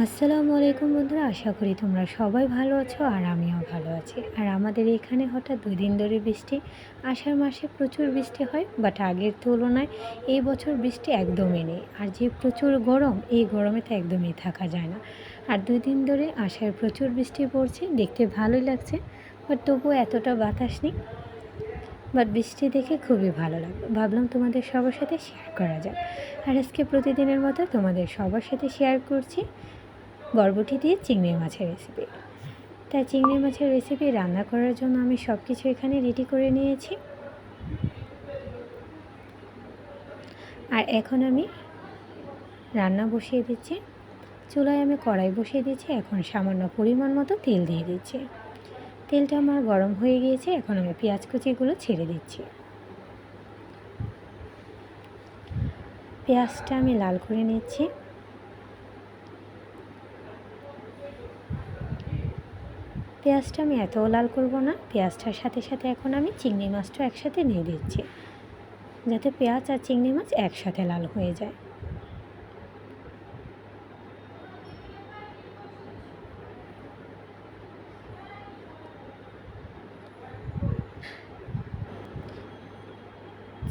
আসসালামু আলাইকুম বন্ধুরা, আশা করি তোমরা সবাই ভালো আছো আর আমিও ভালো আছি। আর আমাদের এখানে হঠাৎ দুই দিন ধরে বৃষ্টি, আষাঢ় মাসে প্রচুর বৃষ্টি হয় বাট আগের তুলনায় এই বছর বৃষ্টি একদমই নেই। আর যে প্রচুর গরম, এই গরমে তো একদমই থাকা যায় না। আর দুই দিন ধরে আষাঢ় প্রচুর বৃষ্টি পড়ছে, দেখতে ভালোই লাগছে বাট তবুও এতটা বাতাস নেই। বাট বৃষ্টি দেখে খুবই ভালো লাগল। ভাবলাম তোমাদের সবার সাথে শেয়ার করা যায় আর আজকে প্রতিদিনের মতো তোমাদের সবার সাথে শেয়ার করছি। বরবটি দিয়ে চিংড়ি মাছের রেসিপি তাই চিংড়ি মাছের রেসিপি রান্না করার জন্য আমি সব কিছু এখানে রেডি করে নিয়েছি। আর এখন আমি রান্না বসিয়ে দিচ্ছি। চুলায় আমি কড়াই বসিয়ে দিচ্ছি এখন সামান্য পরিমাণ মতো তেল দিয়ে দিচ্ছি। তেলটা আমার গরম হয়ে গিয়েছে, এখন আমি পেঁয়াজ কুচিগুলো ছেড়ে দিচ্ছি। পেঁয়াজটা আমি লাল করে নিচ্ছি। পেঁয়াজটা আমি এতও লাল করব না। পেঁয়াজটার সাথে সাথে এখন আমি চিংড়ি মাছটা একসাথে নিয়ে দিচ্ছি। যাতে পেঁয়াজ আর চিংড়ি মাছ একসাথে লাল হয়ে যায়।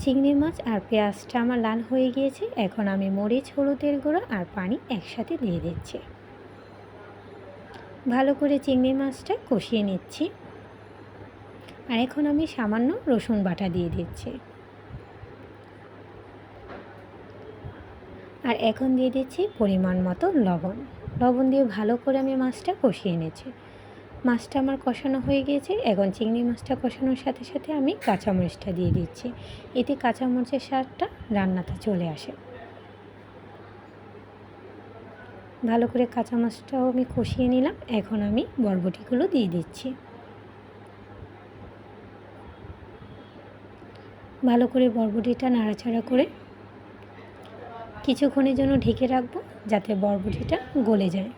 চিংড়ি মাছ আর পেঁয়াজটা আমার লাল হয়ে গিয়েছে। এখন আমি মরিচ, হলুদের গুঁড়ো আর পানি একসাথে দিয়ে দিচ্ছি। ভালো করে চিংড়ি মাছটা কষিয়ে নিচ্ছি। আর এখন আমি সামান্য রসুন বাটা দিয়ে দিচ্ছি। আর এখন দিয়ে দিচ্ছি পরিমাণ মতো লবণ। লবণ দিয়ে ভালো করে আমি মাছটা কষিয়ে নিচ্ছি। মাছটা আমার কষানো হয়ে গিয়েছে। এখন চিংড়ি মাছটা কষানোর সাথে সাথে আমি কাঁচামরিচটা দিয়ে দিচ্ছি। এতে কাঁচামরিচের স্বাদটা রান্নাতে চলে আসে। ভালো করে কাঁচা মাছটাও আমি কষিয়ে নিলাম। এখন আমি বরবটিগুলো দিয়ে দিচ্ছি। ভালো করে বরবটিটা নাড়াচাড়া করে কিছুক্ষণের জন্য ঢেকে রাখব যাতে বরবটিটা গলে যায়।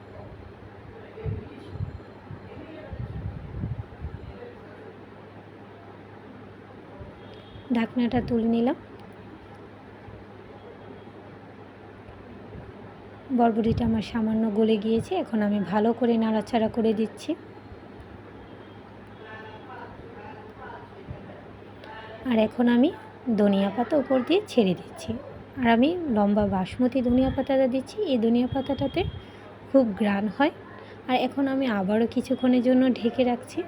ঢাকনাটা তুলে নিলাম। বরবটিটা আমার সামান্য গলে গিয়েছে, এখন আমি ভালো করে নাড়াচাড়া করে দিচ্ছি। আর এখন আমি ধনিয়া পাতা উপর দিয়ে ছেড়ে দিচ্ছি। আর আমি লম্বা বাসমতি ধনিয়া পাতাটা দিচ্ছি, এই ধনিয়া পাতাটাতে খুব গ্রান হয়। আর এখন আমি আবারও কিছুক্ষণের জন্য ঢেকে রাখছি।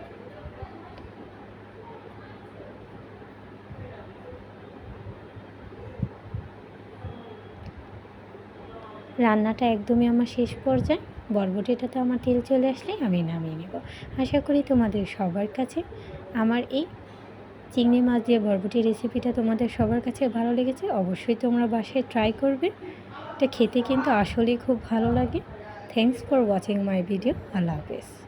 রান্নাটা একদমই আমার শেষ পর্যায়ে। বরবটিটাতে আমার তেল চলে আসলে আমি নামিয়ে নেব। আশা করি তোমাদের সবার কাছে আমার এই চিংড়ি মাছ দিয়ে বরবটি রেসিপিটা তোমাদের সবার কাছে ভালো লেগেছে, অবশ্যই তোমরা বাসায় ট্রাই করবে। এটা খেতে কিন্তু আসলেই খুব ভালো লাগে। Thanks for watching my video আল্লাহ হাফেজ।